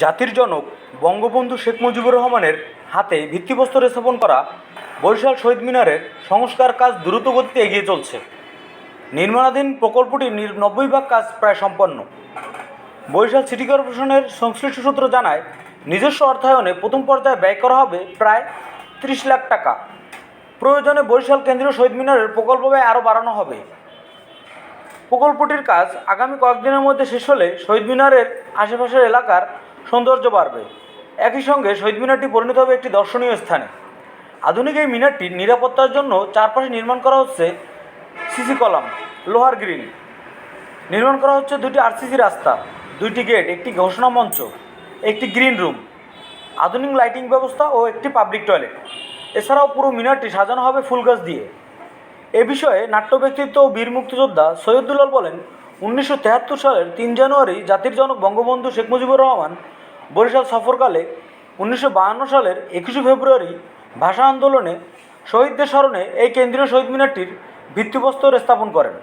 জাতির জনক বঙ্গবন্ধু শেখ মুজিবুর রহমানের হাতে ভিত্তিপ্রস্তর স্থাপন করা বরিশাল শহীদ মিনারের সংস্কার কাজ দ্রুত গতিতে এগিয়ে চলছে। নির্মাণাধীন প্রকল্পটির নব্বই ভাগ কাজ প্রায় সম্পন্ন। বরিশাল সিটি কর্পোরেশনের সংশ্লিষ্ট সূত্র জানায়, নিজস্ব অর্থায়নে প্রথম পর্যায়ে ব্যয় করা হবে প্রায় ত্রিশ লাখ টাকা। প্রয়োজনে বরিশাল কেন্দ্রীয় শহীদ মিনারের প্রকল্প ব্যয় আরও বাড়ানো হবে। প্রকল্পটির কাজ আগামী কয়েকদিনের মধ্যে শেষ হলে শহীদ মিনারের আশেপাশের এলাকার সৌন্দর্য বাড়বে। একই সঙ্গে শহীদ মিনারটি পরিণত হবে একটি দর্শনীয় স্থানে। আধুনিক এই মিনারটির নিরাপত্তার জন্য চারপাশে নির্মাণ করা হচ্ছে সিসি কলাম, লোহার গ্রিল। নির্মাণ করা হচ্ছে দুটি আরসিসি রাস্তা, দুইটি গেট, একটি ঘোষণা মঞ্চ, একটি গ্রিন রুম, আধুনিক লাইটিং ব্যবস্থা ও একটি পাবলিক টয়লেট। এছাড়াও পুরো মিনারটি সাজানো হবে ফুল গাছ দিয়ে। এ বিষয়ে নাট্য ব্যক্তিত্ব ও বীর মুক্তিযোদ্ধা সৈয়দুল্লাল বলেন, উনিশশো সালের তিন জানুয়ারি জাতির জনক বঙ্গবন্ধু শেখ মুজিবুর রহমান বরিশাল সফরকালে উনিশশো সালের একুশে ফেব্রুয়ারি ভাষা আন্দোলনে শহীদদের স্মরণে এই কেন্দ্রীয় শহীদ মিনারটির ভিত্তিপ্রস্তর স্থাপন করেন।